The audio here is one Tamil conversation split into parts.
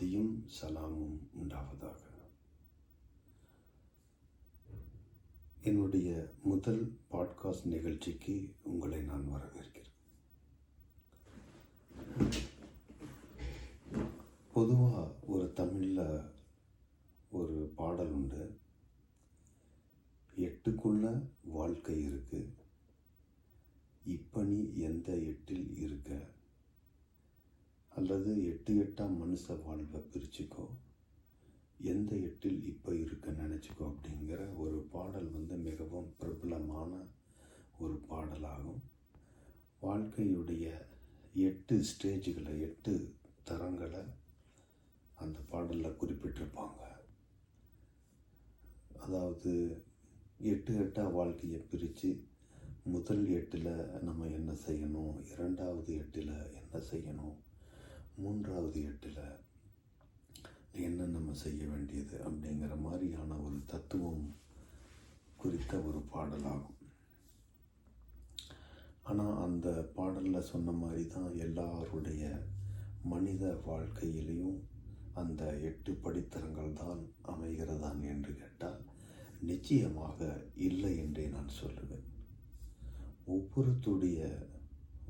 சாந்தியும் சலாமும் உண்டாவதாக என்னுடைய முதல் பாட்காஸ்ட் நிகழ்ச்சிக்கு உங்களை நான் வரவேற்கிறேன். பொதுவாக ஒரு தமிழில் ஒரு பாடல் உண்டு. எட்டுக்குள்ள வாழ்க்கை இருக்குது இப்போ நீ எந்த எட்டில் இருக்க? அல்லது எட்டு எட்டாம் மனுஷ வாழ்வை பிரிச்சுக்கோ. எந்த எட்டில் இப்போ இருக்க நினச்சிக்கோ அப்படிங்கிற ஒரு பாடல் வந்து மிகவும் பிரபலமான ஒரு பாடலாகும். வாழ்க்கையுடைய எட்டு ஸ்டேஜுகளை எட்டு தரங்களை அந்த பாடலில் குறிப்பிட்டிருப்பாங்க. அதாவது எட்டு எட்டாக வாழ்க்கையை பிரித்து முதல் எட்டில் நம்ம என்ன செய்யணும் இரண்டாவது எட்டில் என்ன செய்யணும் மூன்றாவது எட்டில் என்ன நம்ம செய்ய வேண்டியது அப்படிங்கிற மாதிரியான ஒரு தத்துவம் குறித்த ஒரு பாடலாகும். ஆனால் அந்த பாடலில் சொன்ன மாதிரி தான் எல்லாருடைய மனித வாழ்க்கையிலையும் அந்த எட்டு படித்தரங்கள் தான் அமைகிறதான் என்று கேட்டால் நிச்சயமாக இல்லை என்றே நான் சொல்லுவேன். ஒவ்வொருத்துடைய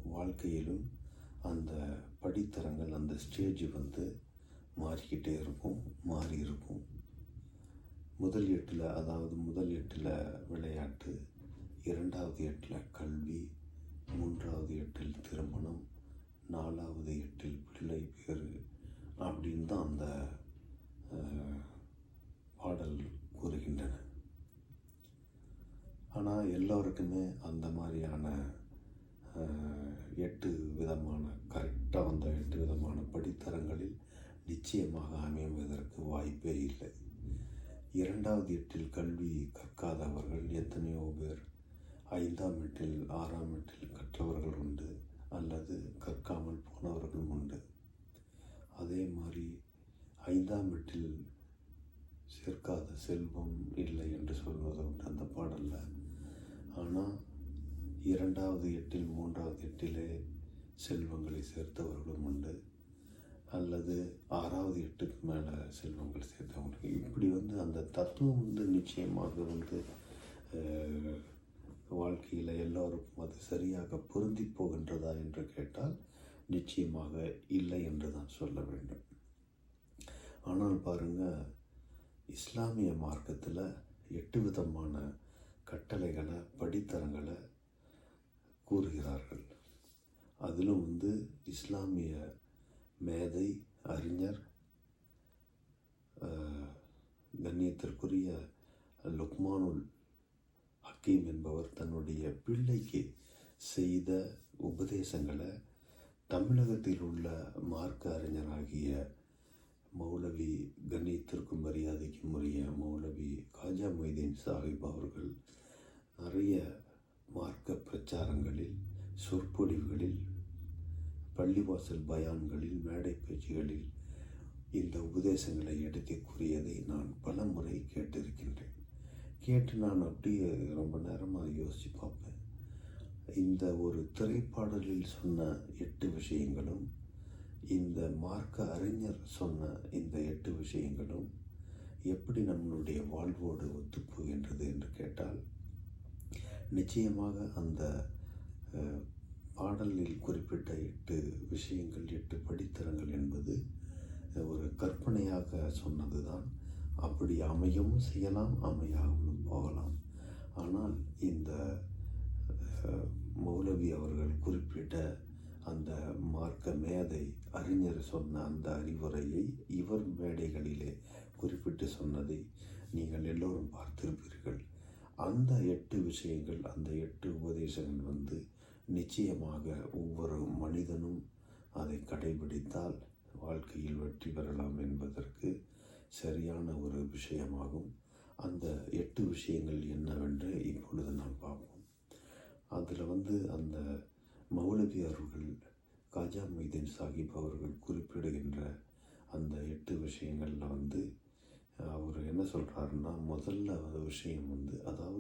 வாழ்க்கையிலும் அந்த படித்தரங்கள் அந்த ஸ்டேஜ் வந்து மாறிக்கிட்டே இருக்கும் மாறி இருக்கும். முதல் எட்டில் அதாவது முதல் எட்டில் விளையாட்டு இரண்டாவது எட்டில் கல்வி மூன்றாவது எட்டில் திருமணம் நாலாவது எட்டில் பிள்ளை பேர் அப்படின்னு தான் அந்த பாடல் கூறுகின்றன. ஆனால் எல்லோருக்குமே அந்த மாதிரியான எட்டு விதமான கரெக்டாக வந்த எட்டு விதமான படித்தரங்களில் நிச்சயமாக அமைவதற்கு வாய்ப்பே இல்லை. இரண்டாவது எட்டில் கல்வி கற்காதவர்கள் எத்தனையோ பேர். ஐந்தாம் எட்டில் ஆறாம் எட்டில் கற்றவர்கள் உண்டு அல்லது கற்காமல் போனவர்களும் உண்டு. அதே மாதிரி ஐந்தாம் எட்டில் சேர்க்காத செல்வம் இல்லை என்று சொல்வது உண்டு அந்த பாடலில். ஆனால் இரண்டாவது எட்டில் மூன்றாவது எட்டிலே செல்வங்களை சேர்த்தவர்களும் உண்டு. அல்லது ஆறாவது எட்டுக்கு மேலே செல்வங்கள் சேர்த்தவங்களுக்கு. இப்படி வந்து அந்த தத்துவம் வந்து நிச்சயமாக வந்து வாழ்க்கையில் எல்லோருக்கும் அது சரியாக பொருந்தி போகின்றதா என்று கேட்டால் நிச்சயமாக இல்லை என்று தான் சொல்ல வேண்டும். ஆனால் பாருங்கள் இஸ்லாமிய மார்க்கத்தில் எட்டு விதமான கட்டளைகளை படித்தரங்களை கூறுகிறார்கள். அதிலும் வந்து இஸ்லாமிய மேதை அறிஞர் கண்ணியத்திற்குரிய லுக்மானுல் ஹக்கீம் என்பவர் தன்னுடைய பிள்ளைக்கு செய்த உபதேசங்களை தமிழகத்தில் உள்ள மார்க்க அறிஞராகிய மௌலவி கண்ணியத்திற்கும் மரியாதைக்கும் உரிய மௌலவி காஜா மொய்தீன் சாஹிப் அவர்கள் நிறைய மார்க்க பிரச்சாரங்களில் சொற்பொழிவுகளில் பள்ளிவாசல் பயான்களில் மேடை பேச்சுகளில் இந்த உபதேசங்களை எடுத்து கூறியதை நான் பல முறை கேட்டிருக்கின்றேன். கேட்டு நான் அப்படியே ரொம்ப நேரமாக யோசித்து பார்ப்பேன். இந்த ஒரு திரைப்பாடலில் சொன்ன எட்டு விஷயங்களும் இந்த மார்க்க அறிஞர் சொன்ன இந்த எட்டு விஷயங்களும் எப்படி நம்மளுடைய வாழ்வோடு ஒத்துப்போகின்றது என்று கேட்டால் நிச்சயமாக அந்த பாடலில் குறிப்பிட்ட எட்டு விஷயங்கள் எட்டு படித்தரங்கள் என்பது ஒரு கற்பனையாக சொன்னது தான் அப்படி அமையவும் செய்யலாம் அமையாகவும் போகலாம். ஆனால் இந்த மௌலவி அவர்கள் குறிப்பிட்ட அந்த மார்க்க மேதை அறிஞர் சொன்ன அந்த அறிவுரையை இவர் மேடைகளிலே குறிப்பிட்டு சொன்னதை நீங்கள் எல்லோரும் பார்த்திருப்பீர்கள். அந்த எட்டு விஷயங்கள் அந்த எட்டு உபதேசங்கள் வந்து நிச்சயமாக ஒவ்வொரு மனிதனும் அதை கடைபிடித்தால் வாழ்க்கையில் வெற்றி பெறலாம் என்பதற்கு சரியான ஒரு விஷயமாகும். அந்த எட்டு விஷயங்கள் என்னவென்று இப்பொழுது நாம் பார்ப்போம். அதில் வந்து அந்த மௌலவி அவர்கள் காஜா மைதீன் சாஹிப் அவர்கள் குறிப்பிடுகின்ற அந்த எட்டு விஷயங்களில் வந்து அவர் என்ன சொல்கிறாருன்னா முதல்ல விஷயம் வந்து அதாவது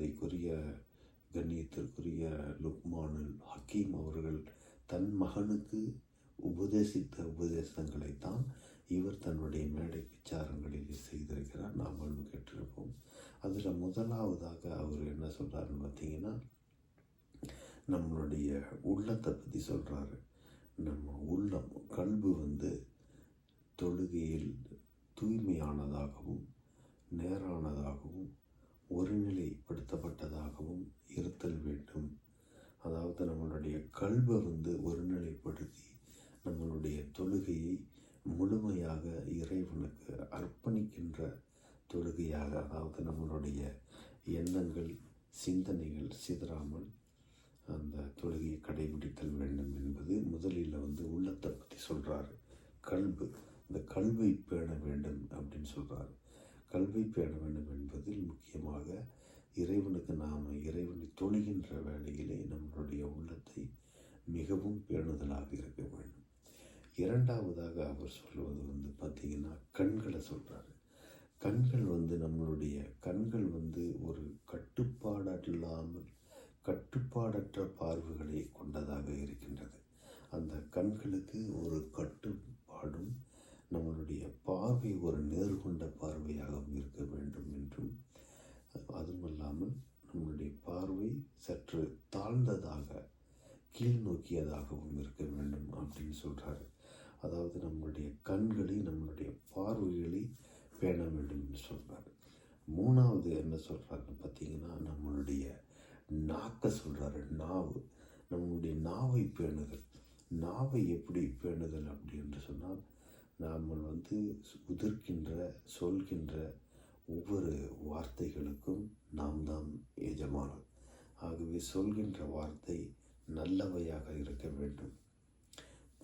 மரியாதைக்குரிய கண்ணியத்திற்குரிய லுக்மானுல் ஹக்கீம் அவர்கள் தன் மகனுக்கு உபதேசித்த உபதேசங்களைத்தான் இவர் தன்னுடைய மேடை விசாரங்களில் செய்திருக்கிறார். நாமளும் கேட்டிருப்போம். அதில் முதலாவதாக அவர் என்ன சொல்கிறாருன்னு பார்த்தீங்கன்னா நம்மளுடைய உள்ளத்தை பற்றி சொல்கிறாரு நம்ம உள்ளம் கல்பு வந்து தொழுகையில் தூய்மையானதாகவும் நேரானதாகவும் ஒருநிலைப்படுத்தப்பட்டதாகவும் இருத்தல் வேண்டும். அதாவது நம்மளுடைய கல்வை வந்து ஒருநிலைப்படுத்தி நம்மளுடைய தொழுகையை முழுமையாக இறைவனுக்கு அர்ப்பணிக்கின்ற தொழுகையாக அதாவது நம்மளுடைய எண்ணங்கள் சிந்தனைகள் சிதறாமல் அந்த தொழுகையை கடைபிடித்தல் வேண்டும் என்பது முதலில் வந்து உள்ளத்தை பற்றி சொல்கிறாரு கல்பு இந்த கல்வை பேண வேண்டும் அப்படின்னு சொல்கிறாரு கல்வை பேண வேண்டும் என்பதில் முக்கியமாக இறைவனுக்கு நாம் இறைவனை தொழுகின்ற வேளையிலே நம்மளுடைய உள்ளத்தை மிகவும் பேணுதலாக இருக்க வேண்டும். இரண்டாவதாக அவர் சொல்வது வந்து பார்த்திங்கன்னா கண்களை சொல்கிறாரு கண்கள் வந்து நம்மளுடைய கண்கள் வந்து ஒரு கட்டுப்பாடில்லாமல் கட்டுப்பாடற்ற பார்வைகளை கொண்டதாக இருக்கின்றது. அந்த கண்களுக்கு ஒரு கட்டுப்பாடும் நம்மளுடைய பார்வை ஒரு நேர்கொண்ட பார்வையாகவும் இருக்க வேண்டும் என்றும் அதுமல்லாமல் நம்மளுடைய பார்வை சற்று தாழ்ந்ததாக கீழ் நோக்கியதாகவும் இருக்க வேண்டும் அப்படின்னு சொல்கிறாரு அதாவது நம்மளுடைய கண்களை நம்மளுடைய பார்வைகளை பேண வேண்டும் என்று சொல்கிறாரு மூணாவது என்ன சொல்கிறாருன்னு பார்த்தீங்கன்னா நம்மளுடைய நாக்கை சொல்கிறாரு நாவு. நம்மளுடைய நாவை பேணுதல். நாவை எப்படி பேணுதல் அப்படி என்று சொன்னால் நாம் வந்து உதிர்க்கின்ற சொல்கின்ற ஒவ்வொரு வார்த்தைகளுக்கும் நாம் தான் எஜமானம் ஆகவே சொல்கின்ற வார்த்தை நல்லவையாக இருக்க வேண்டும்.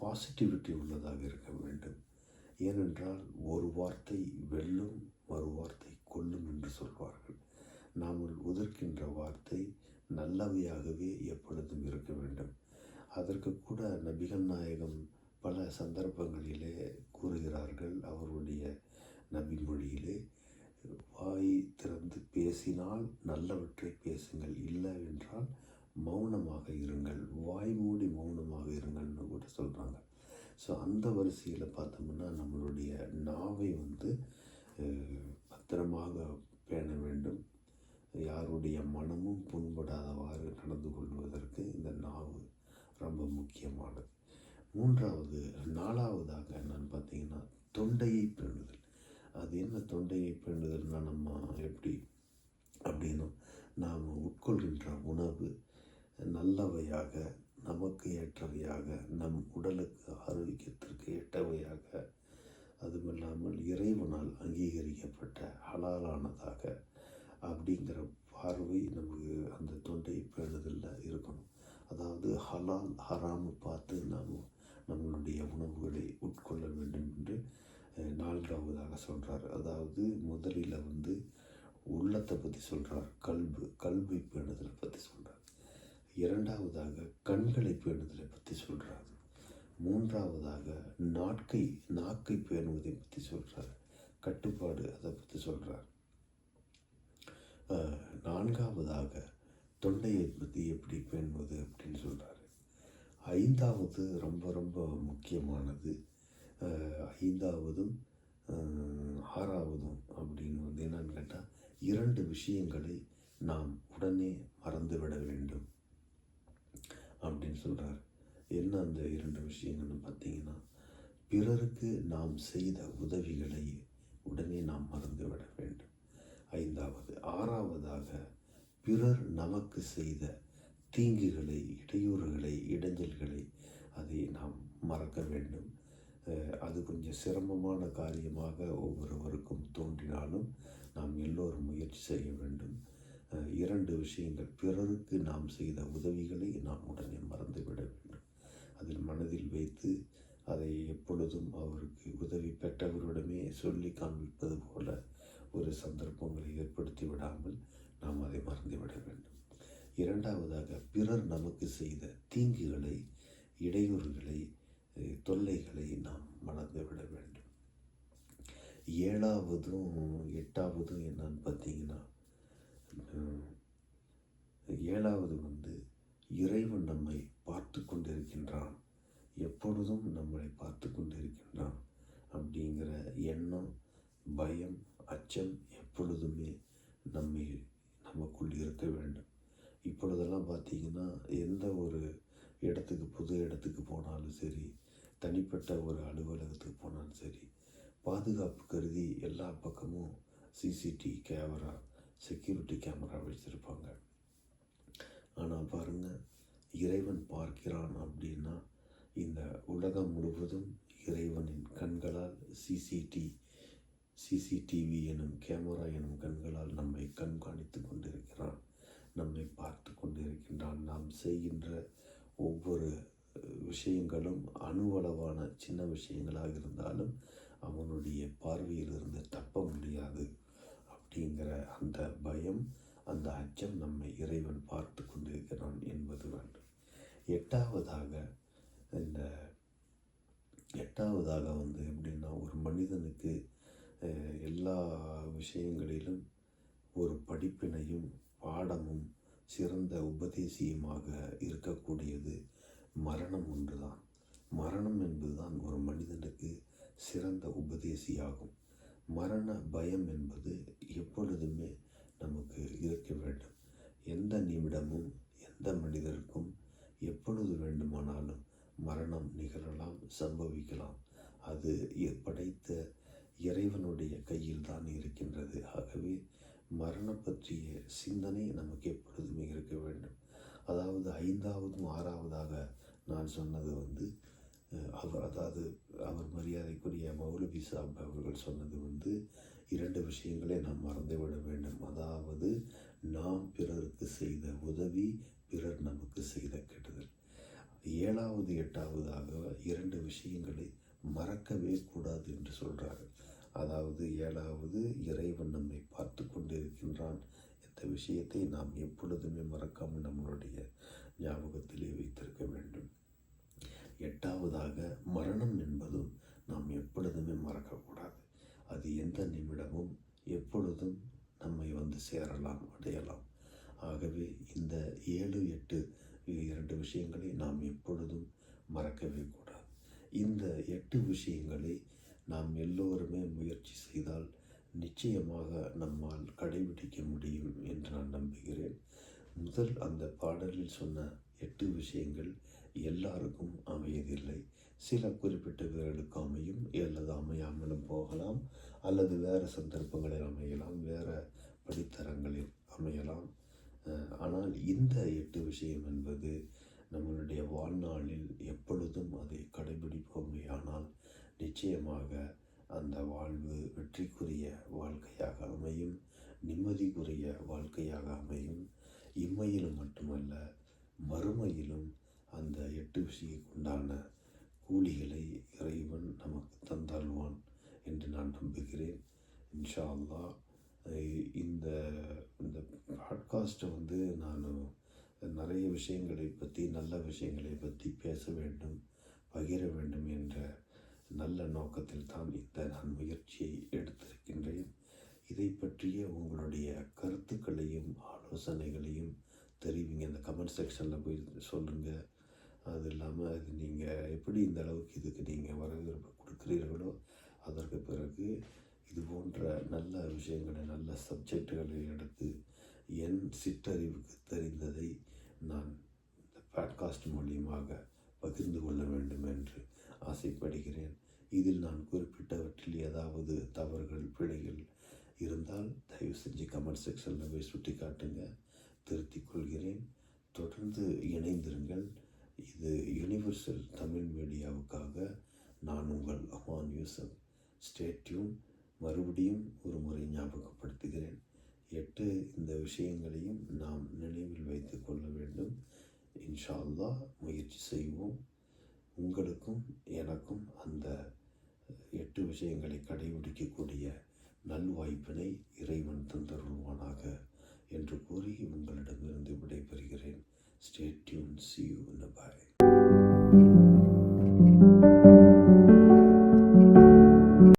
பாசிட்டிவிட்டி உள்ளதாக இருக்க வேண்டும். ஏனென்றால் ஒரு வார்த்தை வெல்லும் ஒரு வார்த்தை கொல்லும் என்று சொல்வார்கள். நாம் உதிர்க்கின்ற வார்த்தை நல்லவையாகவே எப்பொழுதும் இருக்க வேண்டும். அதற்கு கூட நபிகள் நாயகம் பல சந்தர்ப்பங்களிலே கூறுகிறார்கள் அவருடைய நபி மொழியிலே வாய் திறந்து பேசினால் நல்லவற்றை பேசுங்கள் இல்லை என்றால் மௌனமாக இருங்கள் வாய் மூடி மௌனமாக இருங்கள்னு கூட சொல்கிறாங்க ஸோ அந்த வரிசையில் பார்த்தோம்னா நம்மளுடைய நாவை வந்து பத்திரமாக பேண வேண்டும். யாருடைய மனமும் புண்படாதவாறு நடந்து கொள்வதற்கு இந்த நாவு ரொம்ப முக்கியமானது. மூன்றாவது நாலாவதாக என்னன்னு பார்த்தீங்கன்னா தொண்டையை பேணுதல் அது என்ன தொண்டையை பேணுதல்னா நம்ம எப்படி அப்படின்னா நாம் உட்கொள்கின்ற உணவு நல்லவையாக நமக்கு ஏற்றவையாக நம் உடலுக்கு ஆரோக்கியத்திற்கு ஏற்றவையாக அதுமில்லாமல் இறைவனால் அங்கீகரிக்கப்பட்ட ஹலாலானதாக அப்படிங்கிற பார்வை நமக்கு அந்த தொண்டை பேணுதலில் இருக்கணும். அதாவது ஹலால் ஹராம் பார்த்து நாம் நம்மளுடைய உணவுகளை உட்கொள்ள வேண்டும் என்று நான்காவதாக சொல்கிறார் அதாவது முதலில் வந்து உள்ளத்தை பற்றி சொல்கிறார் கல்பு கல்வி பேணுதலை பற்றி சொல்கிறார் இரண்டாவதாக கண்களை பேணுதலை பற்றி சொல்கிறார் மூன்றாவதாக நாட்கை நாக்கை பேணுவதை பற்றி சொல்கிறார் கட்டுப்பாடு அதை பற்றி சொல்கிறார் நான்காவதாக தொண்டையை பற்றி எப்படி பேணுவது அப்படின்னு சொல்கிறார் ஐந்தாவது ரொம்ப ரொம்ப முக்கியமானது. ஐந்தாவதும் ஆறாவதும் அப்படின்னு வந்து என்னன்னு கேட்டால் இரண்டு விஷயங்களை நாம் உடனே மறந்துவிட வேண்டும் அப்படின்னு சொல்கிறார் என்ன அந்த இரண்டு விஷயங்கள்னு பார்த்தீங்கன்னா பிறருக்கு நாம் செய்த உதவிகளை உடனே நாம் மறந்துவிட வேண்டும். ஐந்தாவது ஆறாவதாக பிறர் நமக்கு செய்த தீங்குகளை இடையூறுகளை இடைஞ்சல்களை அதை நாம் மறக்க வேண்டும். அது கொஞ்சம் சிரமமான காரியமாக ஒவ்வொருவருக்கும் தோன்றினாலும் நாம் எல்லோரும் முயற்சி செய்ய வேண்டும். இரண்டு விஷயங்கள். பிறருக்கு நாம் செய்த உதவிகளை நாம் உடனே மறந்துவிட வேண்டும். அதில் மனதில் வைத்து அதை எப்பொழுதும் அவருக்கு உதவி பெற்றவரிடமே சொல்லி காண்பிப்பது போல ஒரு சந்தர்ப்பங்களை ஏற்படுத்தி விடாமல் நாம் அதை மறந்துவிட வேண்டும். இரண்டாவதாக பிறர் நமக்கு செய்த தீங்குகளை இடையூறுகளை தொல்லைகளை நாம் மறந்துவிட வேண்டும். ஏழாவதும் எட்டாவதும் என்னன்னு பார்த்தீங்கன்னா ஏழாவது வந்து இறைவன் நம்மை பார்த்து கொண்டிருக்கின்றான். எப்பொழுதும் நம்மளை பார்த்து கொண்டிருக்கின்றான் அப்படிங்கிற எண்ணம் பயம் அச்சம் எப்பொழுதுமே நம்மை நமக்குள் இருக்க வேண்டும். இப்பொழுதெல்லாம் பார்த்தீங்கன்னா எந்த ஒரு இடத்துக்கு புது இடத்துக்கு போனாலும் சரி தனிப்பட்ட ஒரு அலுவலகத்துக்கு போனாலும் சரி பாதுகாப்பு கருதி எல்லா பக்கமும் சிசிடி கேமரா செக்யூரிட்டி கேமரா வச்சுருப்பாங்க. ஆனால் பாருங்கள் இறைவன் பார்க்கிறான் அப்படின்னா இந்த உலகம் முழுவதும் இறைவனின் கண்களால் சிசிடி சிசிடிவி எனும் கேமரா எனும் கண்களால் நம்மை கண்காணித்து கொண்டிருக்கிறான். நம்மை பார்த்து கொண்டிருக்கின்றான். நாம் செய்கின்ற ஒவ்வொரு விஷயங்களும் அணுவளவான சின்ன விஷயங்களாக இருந்தாலும் அவனுடைய பார்வையிலிருந்து தப்ப முடியாது அப்படிங்கிற அந்த பயம் அந்த அச்சம் நம்மை இறைவன் பார்த்து கொண்டிருக்கிறான் என்பது வேண்டும். எட்டாவதாக இந்த எட்டாவதாக வந்து எப்படின்னா ஒரு மனிதனுக்கு எல்லா விஷயங்களிலும் ஒரு படிப்பினையும் பாடமும் சிறந்த உபதேசியுமாக இருக்கக்கூடியது மரணம் ஒன்றுதான். மரணம் என்பதுதான் ஒரு மனிதனுக்கு சிறந்த உபதேசியாகும். மரண பயம் என்பது எப்பொழுதுமே நமக்கு இருக்க வேண்டும். எந்த நிமிடமும் எந்த மனிதருக்கும் எப்பொழுது வேண்டுமானாலும் மரணம் நிகழலாம் சம்பவிக்கலாம். அது படைத்த இறைவனுடைய கையில் தான் இருக்கின்றது. ஆகவே மரணம் பற்றிய சிந்தனை நமக்கு எப்பொழுதுமே இருக்க வேண்டும். அதாவது ஐந்தாவதும் ஆறாவதாக நான் சொன்னது வந்து அவர் அதாவது அவர் மரியாதைக்குரிய மௌலவி சாப் அவர்கள் சொன்னது வந்து இரண்டு விஷயங்களை நாம் மறந்துவிட வேண்டும். அதாவது நாம் பிறருக்கு செய்த உதவி பிறர் நமக்கு செய்த கெடுதல். ஏழாவது எட்டாவதாக இரண்டு விஷயங்களை மறக்கவே கூடாது என்று சொல்கிறார்கள் அதாவது ஏழாவது இறைவன் நம்மை பார்த்து கொண்டிருக்கின்றான் இந்த விஷயத்தை நாம் எப்பொழுதுமே மறக்காமல் நம்மளுடைய ஞாபகத்திலே வைத்திருக்க வேண்டும். எட்டாவதாக மரணம் என்பதும் நாம் எப்பொழுதுமே மறக்கக்கூடாது. அது எந்த நிமிடமும் எப்பொழுதும் நம்மை வந்து சேரலாம் அடையலாம். ஆகவே இந்த ஏழு எட்டு இரண்டு விஷயங்களை நாம் எப்பொழுதும் மறக்கவே கூடாது. இந்த எட்டு விஷயங்களை நாம் எல்லோருமே முயற்சி செய்தால் நிச்சயமாக நம்மால் கடைபிடிக்க முடியும் என்று நான் நம்புகிறேன். முதல் அந்த பாடலில் சொன்ன எட்டு விஷயங்கள் எல்லாருக்கும் அமையதில்லை சில குறிப்பிட்ட பேர்களுக்கு அமையும் அல்லது அமையாமலும் போகலாம் அல்லது வேறு சந்தர்ப்பங்களில் அமையலாம் வேறு படித்தரங்களில் அமையலாம். ஆனால் இந்த எட்டு விஷயம் என்பது நம்மளுடைய வாழ்நாளில் எப்பொழுதும் அதை கடைபிடிப்போமே ஆனால் நிச்சயமாக அந்த வாழ்வு வெற்றிக்குரிய வாழ்க்கையாக அமையும் நிம்மதிக்குரிய வாழ்க்கையாக அமையும். இம்மையிலும் மட்டுமல்ல மறுமையிலும் அந்த எட்டு விஷயக்குண்டான கூலிகளை இறைவன் நமக்கு தந்தருவான் என்று நான் நம்புகிறேன். இன்ஷா அல்லா இந்த இந்த பாட்காஸ்ட்டை வந்து நான் நிறைய விஷயங்களை பற்றி நல்ல விஷயங்களை பற்றி பேச வேண்டும் பகிர வேண்டும் என்ற நல்ல நோக்கத்தில் தான் இந்த நான் முயற்சியை எடுத்திருக்கின்றேன். இதை பற்றிய உங்களுடைய கருத்துக்களையும் ஆலோசனைகளையும் தெரிவிங்க. இந்த கமெண்ட் செக்ஷனில் போய் சொல்லுங்கள் அது இல்லாமல் அது நீங்கள் எப்படி இந்த அளவுக்கு இதுக்கு நீங்கள் வரவேற்பு கொடுக்குறீர்களோ அதற்கு பிறகு இது போன்ற நல்ல விஷயங்களை நல்ல சப்ஜெக்டுகளை எடுத்து என் சிற்றறிவுக்கு தெரிந்ததை நான் இந்த பாட்காஸ்ட் மூலியமாக பகிர்ந்து கொள்ள வேண்டும் என்று ஆசைப்படுகிறேன். இதில் நான் குறிப்பிட்டவற்றில் ஏதாவது தவறுகள் பிழைகள் இருந்தால் தயவு செஞ்சு கமெண்ட் செக்ஷனில் போய் சுட்டி காட்டுங்க திருத்திக் கொள்கிறேன். தொடர்ந்து இணைந்திருங்கள். இது யுனிவர்சல் தமிழ் மீடியாவுக்காக நான் உங்கள் அமான் யூசப் ஸ்டேட்யூன் மறுபடியும் ஒரு முறை ஞாபகப்படுத்துகிறேன். எட்டு இந்த விஷயங்களையும் நாம் நினைவில் வைத்து கொள்ள வேண்டும். இன்ஷா அல்லா முயற்சி செய்வோம். உங்களுக்கும் விஷயங்களை கடைபிடிக்கக்கூடிய நல்வாய்ப்பினை இறைவன் தந்தருள்வானாக என்று கூறி உங்களிடமிருந்து விடைபெறுகிறேன். Stay tuned C you bye